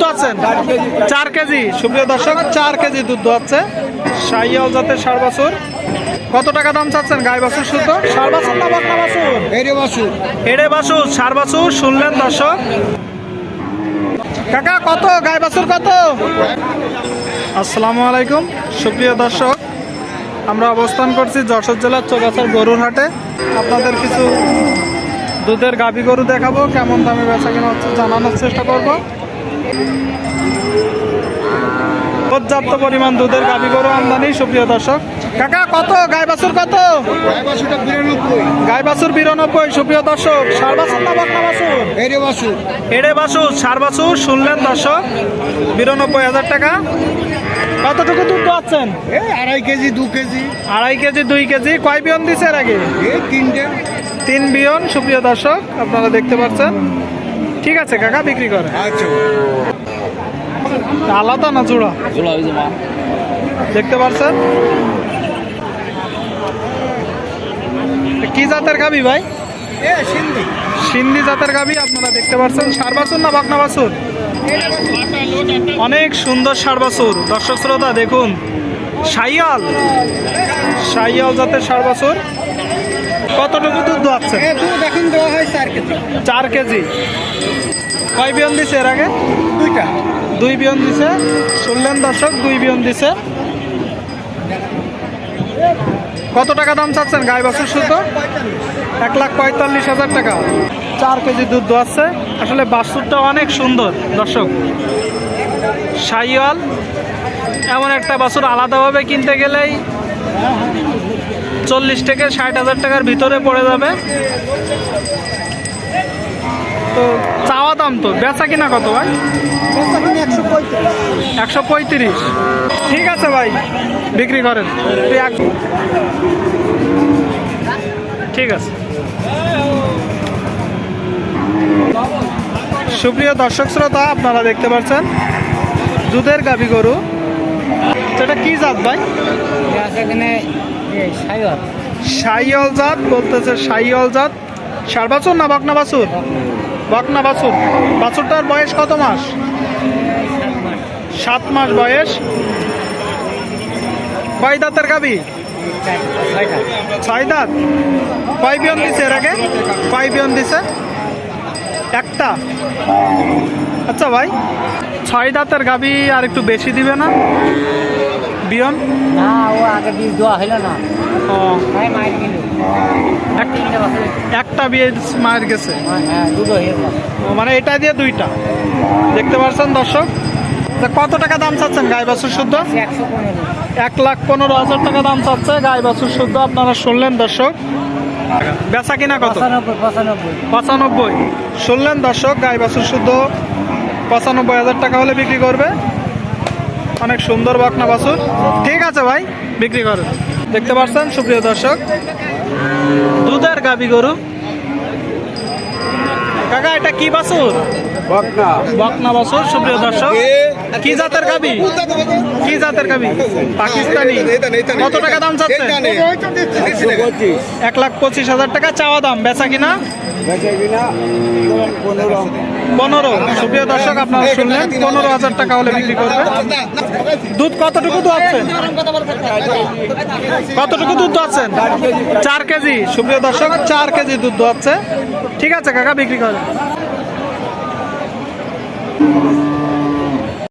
দুধ আছেন? চার কেজি। সুপ্রিয় দর্শক চার কেজি দুধ আছে সাইয়াল জাতের সার বাছুর। কত টাকা দাম চাচ্ছেন গাই বাছুর শুদ্ধ সার বাছুর না বকনা বাছুর? এরে বাসু এড়ে বাছুর সার বাছুর শুনলেন দর্শক। কাকা কত? গাই বাছুর কত? আসসালামু আলাইকুম। সুপ্রিয় দর্শক আমরা অবস্থান করছি যশোর জেলার চৌগাছার গরুর হাটে আপনাদের কিছু দুধের গাভী গরু দেখাবো কেমন দামে বেচা কেনা হচ্ছে জানানোর চেষ্টা করব। পর্যাপ্ত পরিমাণ দুধের গাভী গরু আমদানি সুপ্রিয় দর্শক। কাকা কত? গাই বাছুর কত? গায়ে গাই বাছুর বিরানব্বই সুপ্রিয় দর্শক। সার বাছুর না বকনা বাছুর? এরে বাসু এড়ে বাছুর সার বাছুর শুনলেন দর্শক। বিরানব্বই হাজার টাকা। কতটুকু দুধ পাচ্ছেন? আড়াই কেজি দু কেজি। আড়াই কেজি দুই কেজি। কয় বিয়ন দিছে এর আগে? তিনটে। তিন বিয়ন সুপ্রিয় দর্শক আপনারা দেখতে পাচ্ছেন। ঠিক আছে কাকা বিক্রি করে। আচ্ছা। আলাদা না জোড়া? দেখতে পাচ্ছেন কি জাতের গাবি ভাই? সিন্ধি। সিন্ধি জাতের গাবি আপনারা দেখতে পাচ্ছেন সার বাছুর না বকনা বাছুর? অনেক সুন্দর সার বাছুর। দর্শক শ্রোতা দেখুন। সাইয়াল সাইয়াল জাতের সার বাছুর। কতটুকু দুধ দুধ এখন দেওয়া হয় চার কেজি। চার কেজি। কয় বিয়ন দিছে এর আগে? দুইটা। দুই বিয়ন দিছে। শুনলেন দর্শক দুই বিয়ন দিছে। কত টাকা দাম চাচ্ছেন গাই বাছুর শুদ্ধ এক লাখ পঁয়তাল্লিশ হাজার টাকা। চার কেজি দুধ দোয়াচ্ছে আসলে বাছুরটা অনেক সুন্দর দর্শক। সাইওয়াল এমন একটা বাছুর আলাদাভাবে কিনতে গেলেই চল্লিশ থেকে ষাট হাজার টাকার ভিতরে পড়ে যাবে। তো চাওয়া দাম তো, বেচা কিনা কত ভাই? একশো পঁয়ত্রিশ। ঠিক আছে ভাই, বিক্রি করেন। ঠিক আছে। সুপ্রিয় দর্শক শ্রোতা, আপনারা দেখতে পাচ্ছেন দুধের গাবি গরু। এটা কি জাত ভাই? এখানে জাত সার বাছুর না বাছুর? বাছুর। বাছুরটার বয়স কত মাস? সাত মাস বয়স। কয় দাঁতের গাবি দাঁত। কয় বিয়ন এর আগে? কয় দিছে? একটা। আচ্ছা ভাই, ছয় দাঁতের গাবি আর একটু বেশি দিবে না? বিয়ন না ও আগে বীজ দেওয়া হইল না। ও। তাই মায়ের গেল। একটা বিয়ে মায়ের গেছে? হ্যাঁ দুটো ও, মানে এটা দিয়ে দুইটা। দেখতে পাচ্ছেন দর্শক? কত টাকা দাম চাচ্ছেন গাই বাছুর শুদ্ধ? এক লাখ পনেরো হাজার টাকা দাম চাচ্ছে গাই বাছুর শুদ্ধ আপনারা শুনলেন দর্শক? বেচা কিনা কত? পঁচানব্বই। শুনলেন দর্শক গাই বাছুর শুদ্ধ পঁচানব্বই হাজার টাকা হলে বিক্রি করবে? অনেক সুন্দর বাকনা বাছুর। ঠিক আছে ভাই বিক্রি করুন দেখতে পাচ্ছেন সুপ্রিয় দর্শক দুধের গাবি গরু। কাকা এটা কি বাছুর? বকনা। বকনা বাছুর সুপ্রিয় দর্শক। কি জাতের গাবি? কি জাতের গাবি? পাকিস্তানি। কত টাকা দাম চাচ্ছে এক লাখ পঁচিশ হাজার টাকা চাওয়া দাম। বেচা কিনা? পনেরো। সুপ্রিয় দর্শক, আপনারা শুনলেন, পনেরো হাজার টাকা হলে বিক্রি করবে। দুধ কতটুকু দোয়াচ্ছেন কতটুকু দুধ দোয়াচ্ছেন চার কেজি। সুপ্রিয় দর্শক, চার কেজি দুধ দোয়াচ্ছে ঠিক আছে, কাকা, বিক্রি করে